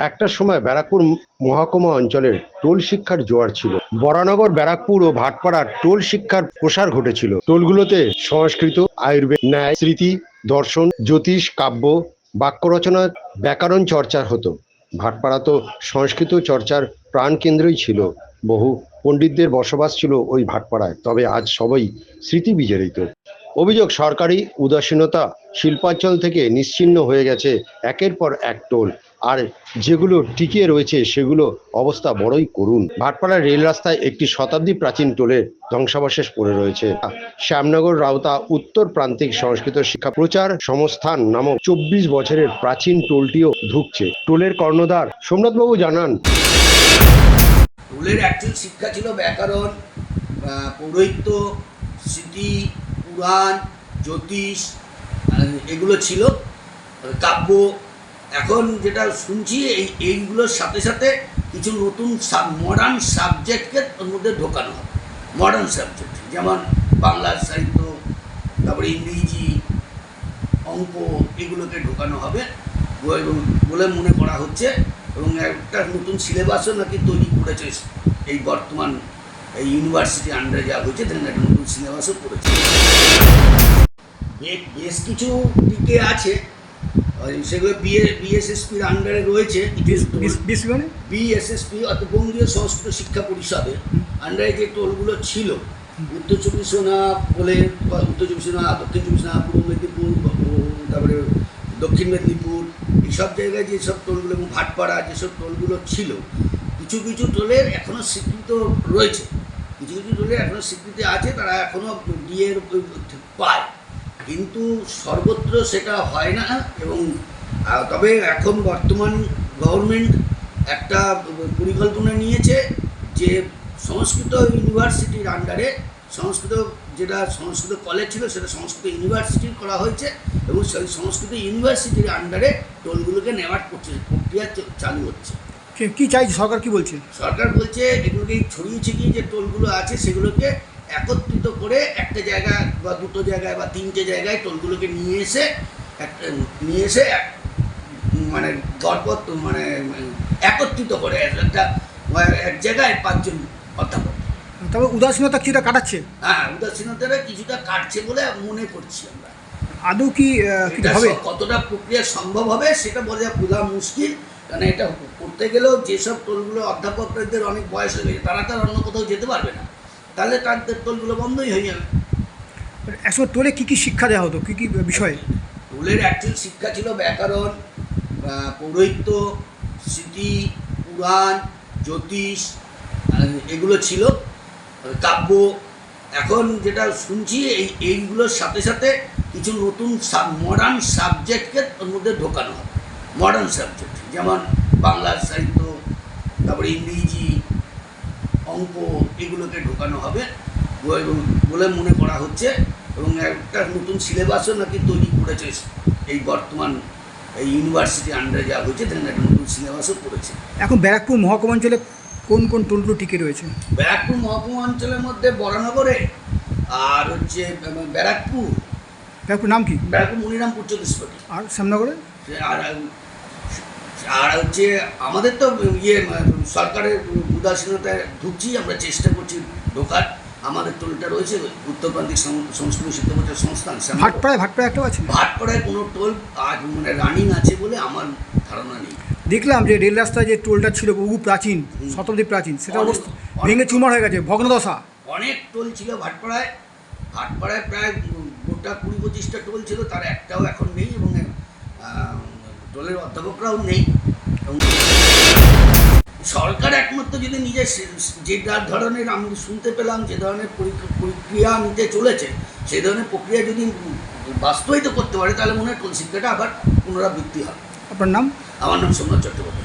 একটা সময় ব্যারাকপুর মহকুমা অঞ্চলের টোল শিক্ষার জোয়ার ছিল। বরানগর, ব্যারাকপুর ও ভাটপাড়ার টোল শিক্ষার প্রসার ঘটেছিল। টোলগুলোতে সংস্কৃত, আয়ুর্বেদ, ন্যায়, স্মৃতি, দর্শন, জ্যোতিষ, কাব্য, বাক্য রচনা, ব্যাকরণ চর্চার হতো। ভাটপাড়া তো সংস্কৃত চর্চার প্রাণকেন্দ্রই ছিল। বহু পণ্ডিতদের বসবাস ছিল ওই ভাটপাড়ায়। তবে আজ সবাই স্মৃতি বিজড়িত। অভিযোগ, সরকারি উদাসীনতা, শিল্পাঞ্চল থেকে নিশ্চিহ্ন হয়ে গেছে একের পর এক টোল। আর যেগুলো টিকিয়ে রয়েছে, সেগুলো অবস্থা বড়ই করুণ। ভাটপাড়া রেল রাস্তায় একটি শতাব্দী প্রাচীন টোলের ধ্বংসাবশেষ পড়ে রয়েছে। শ্যামনগর, রাউতা, উত্তর প্রান্তিক সংস্কৃত শিক্ষা প্রচার সংস্থান নামক চব্বিশ বছরের প্রাচীন টোলটিও ধুকছে। টোলের কর্ণধার সোমনাথবাবু জানান, টোলের অ্যাকচুয়াল শিক্ষা ছিল ব্যাকরণ পৌরোহিত্য, স্মৃতি, পুরাণ, জ্যোতিষ এগুলো ছিল কাব্য এখন যেটা শুনছি, এই, এইগুলোর সাথে সাথে কিছু নতুন সাব মডার্ন সাবজেক্টকে ওর মধ্যে ঢোকানো হবে। মডার্ন সাবজেক্ট যেমন বাংলা, সাহিত্য, তারপরে ইংরেজি, অঙ্ক, এগুলোকে ঢোকানো হবে। বলে- বলে মনে করা হচ্ছে, এবং একটা নতুন সিলেবাসও নাকি তৈরি করেছে এই বর্তমান, এই ইউনিভার্সিটি আন্ডারে যা হয়েছে তাদের একটা নতুন সিলেবাসও করেছে। বেশ কিছু দিকে আছে সেগুলো বিএ বিএসএসপির আন্ডারে রয়েছে। মানে? বিএসএসপি অর্থাৎ বঙ্গীয় সংস্কৃত শিক্ষা পরিষদের আন্ডারে যে টোলগুলো ছিল উত্তর চব্বিশ পরগনা বলে বা উত্তর চব্বিশ পরগনা দক্ষিণ চব্বিশ পরগনা পূর্ব মেদিনীপুর তারপরে দক্ষিণ মেদিনীপুর এইসব জায়গায় যেসব টোলগুলো এবং ভাটপাড়া যেসব টোলগুলো ছিল কিছু কিছু টোলের এখনও স্বীকৃত রয়েছে। কিছু কিছু টোলের এখনও স্বীকৃতি আছে তারা এখনও ডিএর পায়। কিন্তু সর্বত্র সেটা হয় না এবং তবে এখন বর্তমান গভর্নমেন্ট একটা পরিকল্পনা নিয়েছে যে সংস্কৃত ইউনিভার্সিটির আন্ডারে সংস্কৃত যেটা সংস্কৃত কলেজ ছিল সেটা সংস্কৃত ইউনিভার্সিটি করা হয়েছে এবং সেই সংস্কৃত ইউনিভার্সিটির আন্ডারে টোলগুলোকে নেওয়ার প্রক্রিয়া চালু হচ্ছে। কে- কি চাই সরকার কি বলছে? সরকার বলছে এগুলোকে ছড়িয়ে ছিটিয়ে যে টোলগুলো আছে সেগুলোকে একত্রিত করে একটা জায়গায় বা দুটো জায়গায় বা তিনটে জায়গায় টোলগুলোকে নিয়ে এসে একটা নিয়ে এসে মানে দরপত মানে একত্রিত করে একটা এক জায়গায় পাঁচজন অধ্যাপক। তবে উদাসীনতা কিছুটা কাটাচ্ছে? হ্যাঁ উদাসীনতারা কিছুটা কাটছে বলে মনে করছি আমরা। আদৌ কি হবে? কতটা প্রক্রিয়া সম্ভব হবে সেটা বলে বোঝা মুশকিল কারণ এটা করতে গেলেও যেসব টোলগুলো অধ্যাপকদের অনেক বয়স হয়ে গেছে তারা তো আর অন্য কোথাও যেতে পারবে না। তাহলে তাদের টোলগুলো বন্ধই হয়ে যাবে। একসময় টোলে কী কী শিক্ষা দেওয়া হতো? কী কী বিষয়ে? টোলের অ্যাকচুয়াল শিক্ষা ছিল ব্যাকরণ পৌরোহিত্য স্মৃতি পুরাণ জ্যোতিষ এগুলো ছিল। কাব্য। এখন যেটা শুনছি এই এইগুলোর সাথে সাথে কিছু নতুন মডার্ন সাবজেক্টকে ওর মধ্যে ঢোকানো হবে। মডার্ন সাবজেক্ট যেমন বাংলা সাহিত্য তারপরে ইংরেজি অঙ্ক এগুলোকে ঢোকানো হবে। বলে- বলে মনে করা হচ্ছে এবং একটা নতুন সিলেবাসও নাকি তৈরি করেছে এই বর্তমান এই ইউনিভার্সিটি আন্ডারে যা হয়েছে তাদের একটা নতুন সিলেবাসও করেছে। এখন ব্যারাকপুর মহকুমা অঞ্চলে কোন কোন টোলগুলো টিকে রয়েছে? ব্যারাকপুর মহকুমা অঞ্চলের মধ্যে বরানগরে আর হচ্ছে ব্যারাকপুর। ব্যারাকপুর নাম কি? ব্যারাকপুর মনিরামপুর চতুষ্পতি আর শ্যামনগরে? আর আর হচ্ছে আমাদের তো ইয়ে সরকারের উদাসীনতায় ঢুকছি আমরা চেষ্টা করছি ঢোকার। আমাদের টোলটা রয়েছে উত্তর প্রান্তিক সং- সংস্কৃত শিক্ষা প্রচার সংস্থান। ভাটপাড়ায় ভাটপাড়া একটাও আছে? ভাটপাড়ায় কোনো টোল আজ মানে রানিং আছে বলে আমার ধারণা নেই। দেখলাম যে রেল রাস্তায় যে টোলটা ছিল বহু প্রাচীন শতাব্দী প্রাচীন সেটা অবস্থা ভেঙে চুমার হয়ে গেছে ভগ্নদশা। অনেক টোল ছিল ভাটপাড়ায়। ভাটপাড়ায় প্রায় গোটা কুড়ি পঁচিশটা টোল ছিল তার একটাও এখন নেই এবং টোলের অধ্যাপকরাও নেই। সরকার একমাত্র যদি নিজের যে যার ধরনের আমি শুনতে পেলাম যে ধরনের পরীক্ষা- প্রক্রিয়া নিতে চলেছে সেই ধরনের প্রক্রিয়া যদি বাস্তবায়িত করতে পারে তাহলে মনে হয় কোন শিক্ষাটা আবার পুনরাবৃত্তি হবে। আপনার নাম? আমার নাম সোমনাথ চট্টোপাধ্যায়।